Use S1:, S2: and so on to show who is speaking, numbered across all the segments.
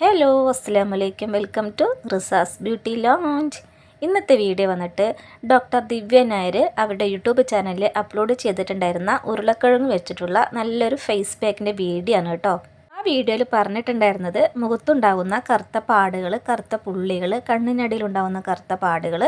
S1: Hello അസ്സാം വലൈക്കും welcome to Riza's beauty lounge. ഇന്നത്തെ വീഡിയോ വന്നിട്ട് ഡോക്ടർ ദിവ്യ നായർ അവരുടെ യൂട്യൂബ് ചാനലിൽ അപ്ലോഡ് ചെയ്തിട്ടുണ്ടായിരുന്ന ഉരുളക്കിഴങ്ങ് വെച്ചിട്ടുള്ള നല്ലൊരു ഫേസ് പാക്കിന്റെ വീഡിയോ ആണ് കേട്ടോ. ആ വീഡിയോയിൽ പറഞ്ഞിട്ടുണ്ടായിരുന്നത് മുഖത്തുണ്ടാകുന്ന കറുത്ത പാടുകൾ കറുത്ത പുള്ളികൾ കണ്ണിനടിയിലുണ്ടാകുന്ന കറുത്ത പാടുകൾ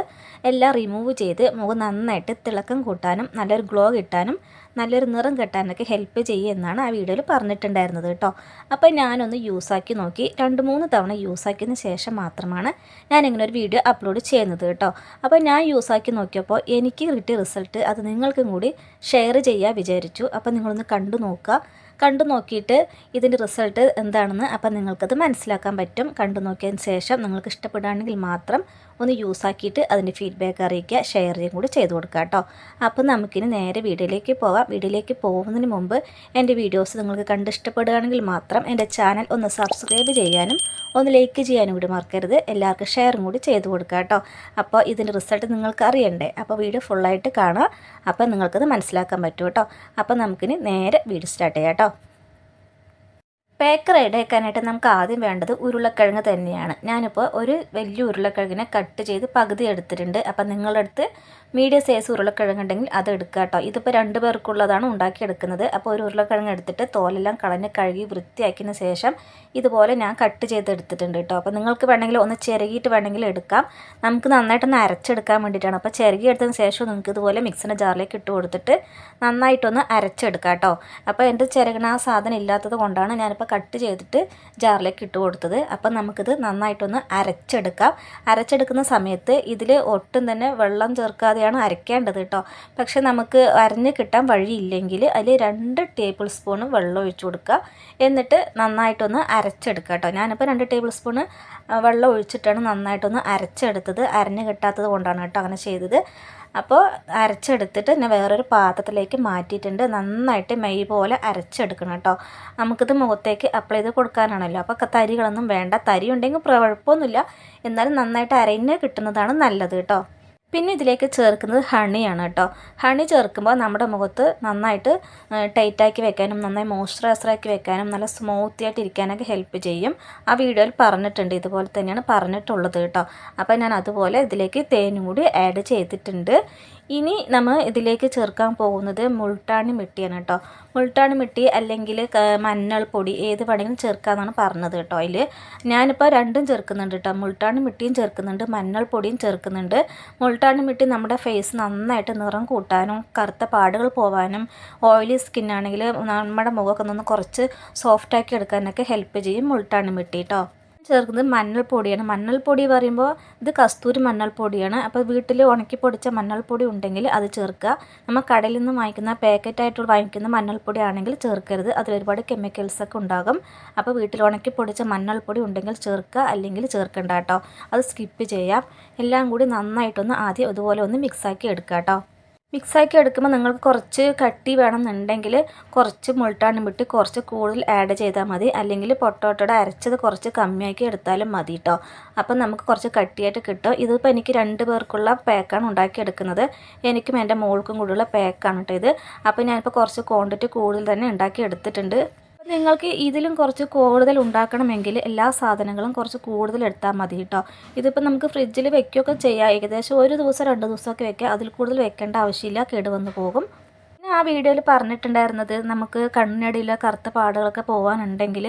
S1: എല്ലാം റിമൂവ് ചെയ്ത് മുഖം നന്നായിട്ട് തിളക്കം കൂട്ടാനും നല്ലൊരു ഗ്ലോ കിട്ടാനും നല്ലൊരു നിറം കിട്ടാനൊക്കെ ഹെൽപ്പ് ചെയ്യുമെന്നാണ് ആ വീഡിയോയിൽ പറഞ്ഞിട്ടുണ്ടായിരുന്നത് കേട്ടോ. അപ്പോൾ ഞാനൊന്ന് യൂസാക്കി നോക്കി. രണ്ട് മൂന്ന് തവണ യൂസാക്കിയതിന് ശേഷം മാത്രമാണ് ഞാൻ ഇങ്ങനെ ഒരു വീഡിയോ അപ്ലോഡ് ചെയ്യുന്നത് കേട്ടോ. അപ്പോൾ ഞാൻ യൂസാക്കി നോക്കിയപ്പോൾ എനിക്ക് കിട്ടിയ റിസൾട്ട് അത് നിങ്ങൾക്കും കൂടി ഷെയർ ചെയ്യാൻ വിചാരിച്ചു. അപ്പോൾ നിങ്ങളൊന്ന് കണ്ടു നോക്കുക. കണ്ടു നോക്കിയിട്ട് ഇതിന്റെ റിസൾട്ട് എന്താണെന്ന് അപ്പം നിങ്ങൾക്കത് മനസ്സിലാക്കാൻ പറ്റും. കണ്ടു നോക്കിയതിന് ശേഷം നിങ്ങൾക്ക് ഇഷ്ടപ്പെടുകയാണെങ്കിൽ മാത്രം ഒന്ന് യൂസാക്കിയിട്ട് അതിന്റെ ഫീഡ്ബാക്ക് അറിയിക്കുക ഷെയർ ചെയ്യും കൂടി ചെയ്ത് കൊടുക്കുക കേട്ടോ. അപ്പം നമുക്കിനി നേരെ വീഡിയോയിലേക്ക് പോവാം. വീഡിയോയിലേക്ക് പോകുന്നതിന് മുമ്പ് എന്റെ വീഡിയോസ് നിങ്ങൾക്ക് കണ്ട് ഇഷ്ടപ്പെടുകയാണെങ്കിൽ മാത്രം എന്റെ ചാനൽ ഒന്ന് സബ്സ്ക്രൈബ് ചെയ്യാനും ഒന്ന് ലൈക്ക് ചെയ്യാനും കൂടി മറക്കരുത്. എല്ലാവർക്കും ഷെയറും കൂടി ചെയ്ത് കൊടുക്കുക കേട്ടോ. അപ്പോൾ ഇതിന്റെ റിസൾട്ട് നിങ്ങൾക്ക് അറിയണ്ടേ? അപ്പോൾ വീഡിയോ ഫുള്ളായിട്ട് കാണാം അപ്പോൾ നിങ്ങൾക്കത് മനസ്സിലാക്കാൻ പറ്റും കേട്ടോ. അപ്പോൾ നമുക്കിനി നേരെ വീഡിയോ സ്റ്റാർട്ട് ചെയ്യാം കേട്ടോ. പേക്ക് റെഡിയാക്കാനായിട്ട് നമുക്ക് ആദ്യം വേണ്ടത് ഉരുളക്കിഴങ്ങ് തന്നെയാണ്. ഞാനിപ്പോൾ ഒരു വലിയ ഉരുളക്കിഴങ്ങിനെ കട്ട് ചെയ്ത് പകുതി എടുത്തിട്ടുണ്ട്. അപ്പം നിങ്ങളുടെ അടുത്ത് മീഡിയം സൈസ് ഉരുളക്കിഴങ്ങ് ഉണ്ടെങ്കിൽ അത് എടുക്കുക കേട്ടോ. ഇതിപ്പോൾ രണ്ട് പേർക്കുള്ളതാണ് ഉണ്ടാക്കിയെടുക്കുന്നത്. അപ്പോൾ ഒരു ഉരുളക്കിഴങ്ങ് എടുത്തിട്ട് തോലെല്ലാം കളഞ്ഞ് കഴുകി വൃത്തിയാക്കിയതിന് ശേഷം ഇതുപോലെ ഞാൻ കട്ട് ചെയ്ത് എടുത്തിട്ടുണ്ട് കേട്ടോ. അപ്പോൾ നിങ്ങൾക്ക് വേണമെങ്കിൽ ഒന്ന് ചിരകിയിട്ട് വേണമെങ്കിൽ എടുക്കാം. നമുക്ക് നന്നായിട്ടൊന്ന് അരച്ചെടുക്കാൻ വേണ്ടിയിട്ടാണ്. അപ്പോൾ ചിരകി എടുത്തതിന് ശേഷം നിങ്ങൾക്ക് ഇതുപോലെ മിക്സിന്റെ ജാറിലേക്ക് ഇട്ട് കൊടുത്തിട്ട് നന്നായിട്ടൊന്ന് അരച്ചെടുക്കാം കേട്ടോ. അപ്പോൾ എന്റെ ചിരകണ ആ സാധനം ഇല്ലാത്തത് കൊണ്ടാണ് ഞാനിപ്പോൾ കട്ട് ചെയ്തിട്ട് ജാറിലേക്ക് ഇട്ട് കൊടുത്തത്. അപ്പം നമുക്കിത് നന്നായിട്ടൊന്ന് അരച്ചെടുക്കാം. അരച്ചെടുക്കുന്ന സമയത്ത് ഇതിൽ ഒട്ടും തന്നെ വെള്ളം ചേർക്കാതെയാണ് അരയ്ക്കേണ്ടത് കേട്ടോ പക്ഷെ നമുക്ക് അരഞ്ഞ് കിട്ടാൻ വഴിയില്ലെങ്കിൽ അതിൽ രണ്ട് ടേബിൾ സ്പൂൺ വെള്ളം ഒഴിച്ചു കൊടുക്കുക. എന്നിട്ട് നന്നായിട്ടൊന്ന് അരച്ചെടുക്കുക കേട്ടോ ഞാനിപ്പോൾ രണ്ട് ടേബിൾ സ്പൂണ് വെള്ളം ഒഴിച്ചിട്ടാണ് നന്നായിട്ടൊന്ന് അരച്ചെടുത്തത്. അരഞ്ഞ് കിട്ടാത്തത് കൊണ്ടാണ് കേട്ടോ അങ്ങനെ ചെയ്തത്. അപ്പോൾ അരച്ചെടുത്തിട്ട് ഞാൻ വേറൊരു പാത്രത്തിലേക്ക് മാറ്റിയിട്ടുണ്ട്. നന്നായിട്ട് മെയ് പോലെ അരച്ചെടുക്കണം കേട്ടോ നമുക്കിത് മുഖത്തേക്ക് അപ്ലൈ ചെയ്ത് കൊടുക്കാനാണല്ലോ. അപ്പോൾ തരികളൊന്നും വേണ്ട. തരി ഉണ്ടെങ്കിൽ കുഴപ്പമൊന്നുമില്ല. എന്നാലും നന്നായിട്ട് അരഞ്ഞ് കിട്ടുന്നതാണ് നല്ലത് കേട്ടോ പിന്നെ ഇതിലേക്ക് ചേർക്കുന്നത് ഹണിയാണ് കേട്ടോ. ഹണി ചേർക്കുമ്പോൾ നമ്മുടെ മുഖത്ത് നന്നായിട്ട് ടൈറ്റാക്കി വെക്കാനും നന്നായി മോയ്സ്ചറൈസറാക്കി വെക്കാനും നല്ല സ്മൂത്തി ആയിട്ട് ഇരിക്കാനൊക്കെ ഹെൽപ്പ് ചെയ്യും. ആ വീഡിയോയിൽ പറഞ്ഞിട്ടുണ്ട് ഇതുപോലെ തന്നെയാണ് പറഞ്ഞിട്ടുള്ളത് കേട്ടോ. അപ്പോൾ ഞാൻ അതുപോലെ ഇതിലേക്ക് തേനും കൂടി ആഡ് ചെയ്തിട്ടുണ്ട്. ഇനി നമ്മൾ ഇതിലേക്ക് ചേർക്കാൻ പോകുന്നത് മുൾട്ടാണി മിട്ടിയാണ് കേട്ടോ. മുൾട്ടാണി മിട്ടി അല്ലെങ്കിൽ മഞ്ഞൾപ്പൊടി ഏത് വേണമെങ്കിലും ചേർക്കാമെന്നാണ് പറഞ്ഞത് കേട്ടോ അതിൽ. ഞാനിപ്പോൾ രണ്ടും ചേർക്കുന്നുണ്ട് കേട്ടോ. മുൾട്ടാണി മിട്ടിയും ചേർക്കുന്നുണ്ട് മഞ്ഞൾപ്പൊടിയും ചേർക്കുന്നുണ്ട്. മുൾട്ടാണി മിട്ടി നമ്മുടെ ഫേസ് നന്നായിട്ട് നിറം കൂട്ടാനും കറുത്ത പാടുകൾ പോവാനും ഓയിലി സ്കിന്നാണെങ്കിൽ നമ്മുടെ മുഖമൊക്കെ ഒന്ന് കുറച്ച് സോഫ്റ്റാക്കി എടുക്കാനൊക്കെ ഹെൽപ്പ് ചെയ്യും മുൾട്ടാണി മിട്ടി കേട്ടോ. ചേർക്കുന്നത് മഞ്ഞൾപ്പൊടിയാണ്. മഞ്ഞൾപ്പൊടി പറയുമ്പോൾ ഇത് കസ്തൂരി മഞ്ഞൾപ്പൊടിയാണ്. അപ്പോൾ വീട്ടിൽ ഉണക്കി പൊടിച്ച മഞ്ഞൾപ്പൊടി ഉണ്ടെങ്കിൽ അത് ചേർക്കുക. നമ്മൾ കടയിൽ നിന്ന് വാങ്ങിക്കുന്ന പാക്കറ്റായിട്ട് വാങ്ങിക്കുന്ന മഞ്ഞൾപ്പൊടി ആണെങ്കിൽ ചേർക്കരുത്. അതിൽ ഒരുപാട് കെമിക്കൽസ് ഒക്കെ ഉണ്ടാകും. അപ്പോൾ വീട്ടിൽ ഉണക്കി പൊടിച്ച മഞ്ഞൾപ്പൊടി ഉണ്ടെങ്കിൽ ചേർക്കുക. അല്ലെങ്കിൽ ചേർക്കണ്ട കേട്ടോ. അത് സ്കിപ്പ് ചെയ്യാം. എല്ലാം കൂടി നന്നായിട്ടൊന്ന് ആദ്യം ഇതുപോലെ ഒന്ന് മിക്സാക്കി എടുക്കുക കേട്ടോ. മിക്സാക്കി എടുക്കുമ്പോൾ നിങ്ങൾക്ക് കുറച്ച് കട്ടി വേണമെന്നുണ്ടെങ്കിൽ കുറച്ച് മുൾട്ടാണ്ടും വിട്ട് കുറച്ച് കൂടുതൽ ആഡ് ചെയ്താൽ മതി. അല്ലെങ്കിൽ പൊട്ടോട്ടോടെ അരച്ചത് കുറച്ച് കമ്മിയാക്കി എടുത്താലും മതി കേട്ടോ അപ്പം നമുക്ക് കുറച്ച് കട്ടിയായിട്ട് കിട്ടും. ഇതിപ്പോൾ എനിക്ക് രണ്ട് പേർക്കുള്ള പാക്കാണ് ഉണ്ടാക്കിയെടുക്കുന്നത് എനിക്കും എന്റെ മോൾക്കും കൂടിയുള്ള പാക്കാണ് കേട്ടോ ഇത്. അപ്പോൾ ഞാനിപ്പോൾ കുറച്ച് ക്വാണ്ടിറ്റി കൂടുതൽ തന്നെ ഉണ്ടാക്കി എടുത്തിട്ടുണ്ട്. നിങ്ങൾക്ക് ഇതിലും കുറച്ച് കൂടുതൽ ഉണ്ടാക്കണമെങ്കിൽ എല്ലാ സാധനങ്ങളും കുറച്ച് കൂടുതൽ എടുത്താൽ മതി കേട്ടോ. ഇതിപ്പോൾ നമുക്ക് ഫ്രിഡ്ജിൽ വെക്കുകയൊക്കെ ചെയ്യാം. ഏകദേശം ഒരു ദിവസം രണ്ട് ദിവസമൊക്കെ വെക്കാം. അതിൽ കൂടുതൽ വെക്കേണ്ട ആവശ്യമില്ല. കേടുവന്ന് പോകും. ആ വീഡിയോയിൽ പറഞ്ഞിട്ടുണ്ടായിരുന്നത് നമുക്ക് കണ്ണിനടിയിലെ കറുത്ത പാടുകളൊക്കെ പോകാനുണ്ടെങ്കിൽ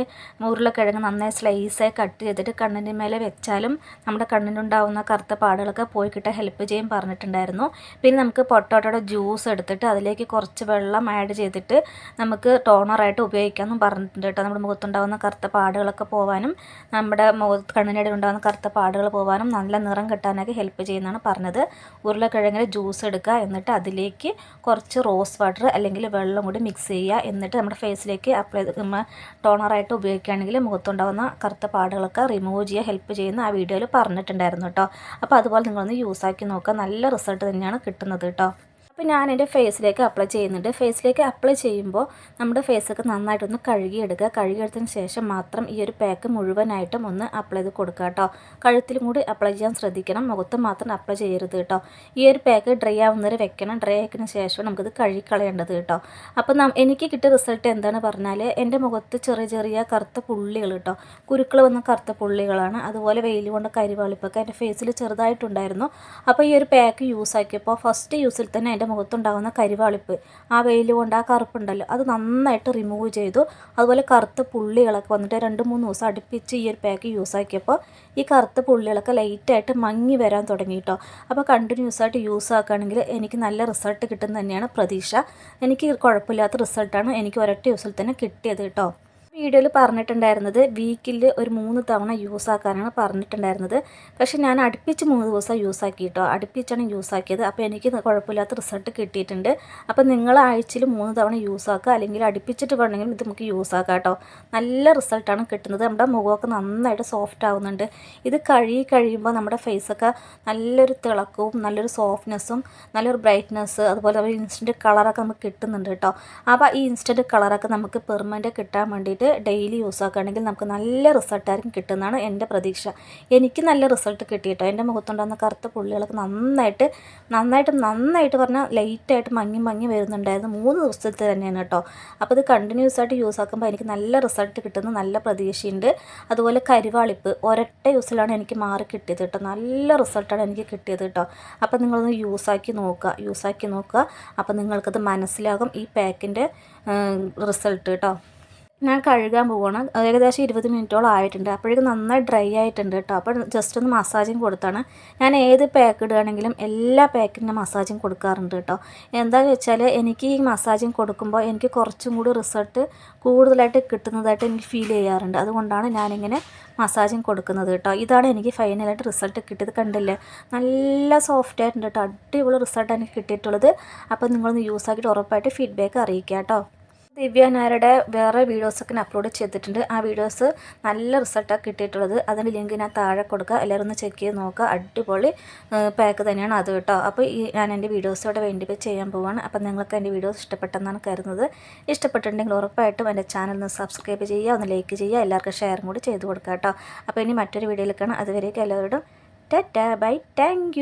S1: ഉരുളക്കിഴങ്ങ് നന്നായി സ്ലൈസായി കട്ട് ചെയ്തിട്ട് കണ്ണിന്റെ മേലെ വെച്ചാലും നമ്മുടെ കണ്ണിനുണ്ടാവുന്ന കറുത്ത പാടുകളൊക്കെ പോയി കിട്ടാൻ ഹെൽപ്പ് ചെയ്യും പറഞ്ഞിട്ടുണ്ടായിരുന്നു. പിന്നെ നമുക്ക് പൊട്ടോട്ടോയുടെ ജ്യൂസ് എടുത്തിട്ട് അതിലേക്ക് കുറച്ച് വെള്ളം ആഡ് ചെയ്തിട്ട് നമുക്ക് ടോണറായിട്ട് ഉപയോഗിക്കാമെന്നും പറഞ്ഞിട്ടുണ്ട് കേട്ടോ. നമ്മുടെ മുഖത്തുണ്ടാകുന്ന കറുത്ത പാടുകളൊക്കെ പോകാനും നമ്മുടെ മുഖത്ത് കണ്ണിനടിയിൽ ഉണ്ടാകുന്ന കറുത്ത പാടുകൾ പോകാനും നല്ല നിറം കിട്ടാനൊക്കെ ഹെൽപ്പ് ചെയ്യുന്നതാണ് പറഞ്ഞത്. ഉരുളക്കിഴങ്ങിൽ ജ്യൂസ് എടുക്കുക എന്നിട്ട് അതിലേക്ക് കുറച്ച് റോസ് വാട്ടർ അല്ലെങ്കിൽ വെള്ളം കൂടി മിക്സ് ചെയ്യുക. എന്നിട്ട് നമ്മുടെ ഫേസിലേക്ക് അപ്ലൈ നമ്മൾ ടോണറായിട്ട് ഉപയോഗിക്കുകയാണെങ്കിൽ മുഖത്തുണ്ടാകുന്ന കറുത്ത പാടുകളൊക്കെ റിമൂവ് ചെയ്യാൻ ഹെൽപ്പ് ചെയ്യുന്ന ആ വീഡിയോയിൽ പറഞ്ഞിട്ടുണ്ടായിരുന്നു കേട്ടോ അപ്പോൾ അതുപോലെ നിങ്ങളൊന്ന് യൂസ് ആക്കി നോക്കുക. നല്ല റിസൾട്ട് തന്നെയാണ് കിട്ടുന്നത് കേട്ടോ അപ്പോൾ ഞാൻ എന്റെ ഫേസിലേക്ക് അപ്ലൈ ചെയ്യുന്നുണ്ട്. ഫേസിലേക്ക് അപ്ലൈ ചെയ്യുമ്പോൾ നമ്മുടെ ഫേസൊക്കെ നന്നായിട്ടൊന്ന് കഴുകിയെടുക്കുക. കഴുകിയെടുത്തതിന് ശേഷം മാത്രം ഈ ഒരു പാക്ക് മുഴുവനായിട്ടും ഒന്ന് അപ്ലൈ ചെയ്ത് കൊടുക്കുക കേട്ടോ കഴുത്തിലും കൂടി അപ്ലൈ ചെയ്യാൻ ശ്രദ്ധിക്കണം. മുഖത്ത് മാത്രം അപ്ലൈ ചെയ്യരുത് കേട്ടോ ഈ ഒരു പാക്ക് ഡ്രൈ ആവുന്നവരെ വെക്കണം. ഡ്രൈ ആക്കിയതിന് ശേഷം നമുക്കിത് കഴുകിക്കളയേണ്ടത് കേട്ടോ അപ്പോൾ എനിക്ക് കിട്ടിയ റിസൾട്ട് എന്താണ് പറഞ്ഞാൽ എന്റെ മുഖത്ത് ചെറിയ ചെറിയ കറുത്ത പുള്ളികൾ കേട്ടോ കുരുക്കൾ വന്ന കറുത്ത പുള്ളികളാണ്. അതുപോലെ വെയിൽ കൊണ്ട് കരിവാളിപ്പൊക്കെ എന്റെ ഫേസിൽ ചെറുതായിട്ടുണ്ടായിരുന്നു. അപ്പോൾ ഈ ഒരു പാക്ക് യൂസ് ആക്കിയപ്പോൾ ഫസ്റ്റ് യൂസിൽ തന്നെ എന്റെ മുഖത്തുണ്ടാകുന്ന കരിവാളിപ്പ് ആ വെയിൽ കൊണ്ട് ആ കറുപ്പുണ്ടല്ലോ അത് നന്നായിട്ട് റിമൂവ് ചെയ്തു. അതുപോലെ കറുത്ത പുള്ളികളൊക്കെ വന്നിട്ട് രണ്ട് മൂന്ന് ദിവസം അടുപ്പിച്ച് ഈ ഒരു പാക്ക് യൂസ് ആക്കിയപ്പോൾ ഈ കറുത്ത പുള്ളികളൊക്കെ ലൈറ്റായിട്ട് മങ്ങി വരാൻ തുടങ്ങി കേട്ടോ അപ്പോൾ കണ്ടിന്യൂസ് ആയിട്ട് യൂസ് ആക്കുകയാണെങ്കിൽ എനിക്ക് നല്ല റിസൾട്ട് കിട്ടും തന്നെയാണ് പ്രതീക്ഷ. എനിക്ക് കുഴപ്പമില്ലാത്ത റിസൾട്ടാണ് എനിക്ക് ഒരൊറ്റ ദിവസത്തിൽ തന്നെ കിട്ടിയത് കേട്ടോ വീഡിയോയിൽ പറഞ്ഞിട്ടുണ്ടായിരുന്നത് വീക്കിൽ ഒരു മൂന്ന് തവണ യൂസ് ആക്കാനാണ് പറഞ്ഞിട്ടുണ്ടായിരുന്നത്. പക്ഷേ ഞാൻ അടുപ്പിച്ച് മൂന്ന് ദിവസം യൂസ് ആക്കി കേട്ടോ അടുപ്പിച്ചാണ് യൂസ് ആക്കിയത്. അപ്പോൾ എനിക്ക് കുഴപ്പമില്ലാത്ത റിസൾട്ട് കിട്ടിയിട്ടുണ്ട്. അപ്പോൾ നിങ്ങൾ ആഴ്ചയിൽ മൂന്ന് തവണ യൂസ് ആക്കുക. അല്ലെങ്കിൽ അടുപ്പിച്ചിട്ട് വേണമെങ്കിലും ഇത് നമുക്ക് യൂസ് ആക്കാം കേട്ടോ നല്ല റിസൾട്ടാണ് കിട്ടുന്നത്. നമ്മുടെ മുഖമൊക്കെ നന്നായിട്ട് സോഫ്റ്റ് ആവുന്നുണ്ട്. ഇത് കഴുകി കഴിയുമ്പോൾ നമ്മുടെ ഫേസൊക്കെ നല്ലൊരു തിളക്കവും നല്ലൊരു സോഫ്റ്റ്നെസ്സും നല്ലൊരു ബ്രൈറ്റ്നെസ് അതുപോലെ ഇൻസ്റ്റന്റ് കളറൊക്കെ നമുക്ക് കിട്ടുന്നുണ്ട് കേട്ടോ അപ്പോൾ ഈ ഇൻസ്റ്റന്റ് കളറൊക്കെ നമുക്ക് പെർമനന്റ് കിട്ടാൻ വേണ്ടിയിട്ട് ഡെയിലി യൂസ് ആക്കുകയാണെങ്കിൽ നമുക്ക് നല്ല റിസൾട്ടായിരിക്കും കിട്ടുന്നതാണ് എന്റെ പ്രതീക്ഷ. എനിക്ക് നല്ല റിസൾട്ട് കിട്ടിയിട്ടോ? എന്റെ മുഖത്തുണ്ടാകുന്ന കറുത്ത പുള്ളികളൊക്കെ നന്നായിട്ട് നന്നായിട്ട് നന്നായിട്ട് പറഞ്ഞാൽ ലൈറ്റായിട്ട് മങ്ങി മങ്ങി വരുന്നുണ്ടായിരുന്നു. മൂന്ന് ദിവസത്തിൽ തന്നെയാണ് കേട്ടോ. അപ്പോൾ ഇത് കണ്ടിന്യൂസ് ആയിട്ട് യൂസ് ആക്കുമ്പോൾ എനിക്ക് നല്ല റിസൾട്ട് കിട്ടുന്ന നല്ല പ്രതീക്ഷയുണ്ട്. അതുപോലെ കരിവാളിപ്പ് ഒരൊറ്റ യൂസിലാണ് എനിക്ക് മാറി കിട്ടിയത് കേട്ടോ. നല്ല റിസൾട്ടാണ് എനിക്ക് കിട്ടിയത് കേട്ടോ. അപ്പോൾ നിങ്ങളൊന്ന് യൂസാക്കി നോക്കുക യൂസാക്കി നോക്കുക. അപ്പോൾ നിങ്ങൾക്കത് മനസ്സിലാകും ഈ പാക്കിന്റെ റിസൾട്ട് കേട്ടോ. ഞാൻ കഴുകാൻ പോവാണ്. ഏകദേശം ഇരുപത് മിനിറ്റോളം ആയിട്ടുണ്ട്. അപ്പോഴേക്കും നന്നായി ഡ്രൈ ആയിട്ടുണ്ട് കേട്ടോ അപ്പോൾ ജസ്റ്റ് ഒന്ന് മസാജും കൊടുത്താണ്. ഞാൻ ഏത് പാക്ക് ഇടുകയാണെങ്കിലും എല്ലാ പാക്കിനും മസാജും കൊടുക്കാറുണ്ട് കേട്ടോ എന്താണെന്ന് വെച്ചാൽ എനിക്ക് ഈ മസാജും കൊടുക്കുമ്പോൾ എനിക്ക് കുറച്ചും കൂടി റിസൾട്ട് കൂടുതലായിട്ട് കിട്ടുന്നതായിട്ട് എനിക്ക് ഫീൽ ചെയ്യാറുണ്ട്. അതുകൊണ്ടാണ് ഞാനിങ്ങനെ മസാജും കൊടുക്കുന്നത് കേട്ടോ ഇതാണ് എനിക്ക് ഫൈനലായിട്ട് റിസൾട്ട് കിട്ടിയത്. കണ്ടില്ലേ? നല്ല സോഫ്റ്റ് ആയിട്ടുണ്ട് കേട്ടോ അടിപൊളി റിസൾട്ട് എനിക്ക് കിട്ടിയിട്ടുള്ളത്. അപ്പോൾ നിങ്ങളൊന്ന് യൂസ് ആക്കിയിട്ട് ഉറപ്പായിട്ട് ഫീഡ്ബാക്ക് അറിയിക്കുക കേട്ടോ ദിവ്യ നായരുടെ വേറെ വീഡിയോസൊക്കെ ഞാൻ അപ്ലോഡ് ചെയ്തിട്ടുണ്ട്. ആ വീഡിയോസ് നല്ല റിസൾട്ടാണ് കിട്ടിയിട്ടുള്ളത്. അതിന്റെ ലിങ്ക് ഞാൻ താഴെ കൊടുക്കുക എല്ലാവരും ഒന്ന് ചെക്ക് ചെയ്ത് നോക്കുക. അടിപൊളി പാക്ക് തന്നെയാണ് അത് കേട്ടോ. അപ്പോൾ ഈ ഞാൻ എന്റെ വീഡിയോസോടെ വേണ്ടി ചെയ്യാൻ പോവാണ്. അപ്പോൾ നിങ്ങൾക്ക് എന്റെ വീഡിയോസ് ഇഷ്ടപ്പെട്ടെന്നാണ് കരുതുന്നത്. ഇഷ്ടപ്പെട്ടിട്ടുണ്ടെങ്കിൽ ഉറപ്പായിട്ടും എന്റെ ചാനൽ ഒന്ന് സബ്സ്ക്രൈബ് ചെയ്യുക. ഒന്ന് ലൈക്ക് ചെയ്യുക. എല്ലാവർക്കും ഷെയറും കൂടി ചെയ്ത് കൊടുക്കുക കേട്ടോ. അപ്പോൾ ഇനി മറ്റൊരു വീഡിയോയിൽ കാണാം. അതുവരേക്കും എല്ലാവരോടും ടാറ്റാ. ബൈ. താങ്ക്